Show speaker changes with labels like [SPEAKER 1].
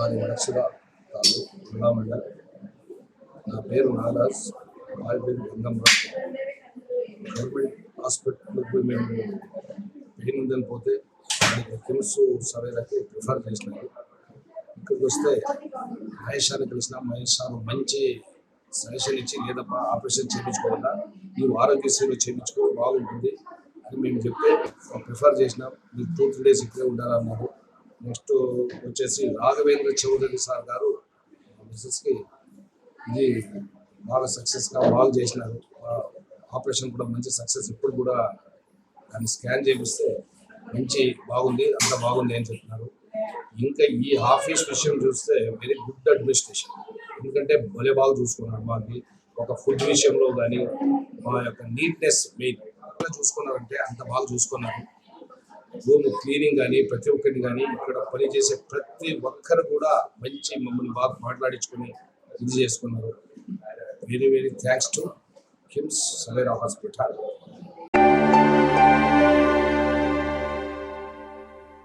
[SPEAKER 1] వారి నక్షర తాలూకు మండల్ నా పేరు నాగరాజ్. వారి పేరు గంగమ్మ గవర్నమెంట్ హాస్పిటల్కి పోయి మేము పెయిన్ ఉందని పోతే దానికి కిమ్స్ సవేరాకి ప్రిఫర్ చేసినారు. ఇక్కడికి వస్తే మహేష్ అని కలిసిన మహేష్ సార్ మంచి సజెషన్ ఇచ్చి లేదప్పా ఆపరేషన్ చేయించుకోవాలా ఆరోగ్య ఆరోగ్యశ్రీలో చేయించుకో బాగుంటుంది అని మేము చెప్తే ప్రిఫర్ చేసినాం మీరు టూ త్రీ డేస్ ఇక్కడే ఉండాలన్నారు. నెక్స్ట్ వచ్చేసి రాఘవేంద్ర చౌదరి సార్ గారు మిస్సెస్కి ఇది బాగా సక్సెస్గా బాగా చేసినారు. ఆపరేషన్ కూడా మంచి సక్సెస్ ఇప్పుడు కూడా దాన్ని స్కాన్ చేపిస్తే మంచి బాగుంది అంత బాగుంది అని చెప్తున్నారు ఇంకా ఈ ఆఫీస్ విషయం చూస్తే వెరీ గుడ్ అడ్మినిస్ట్రేషన్ ఎందుకంటే భలే బాగా చూసుకున్నారు మాది ఒక ఫుడ్ విషయంలో కానీ మా యొక్క నీట్నెస్ మెయిన్. చూసుకున్నారంటే అంత బాగా చూసుకున్నారు. రూమ్ క్లీనింగ్ కానీ ప్రతి ఒక్కరిని కానీ ఇక్కడ పనిచేసే ప్రతి ఒక్కరు కూడా మంచి మమ్మల్ని బాగా మాట్లాడించుకొని ఇది చేసుకున్నారు. Very very thanks to KIMS Savera hospital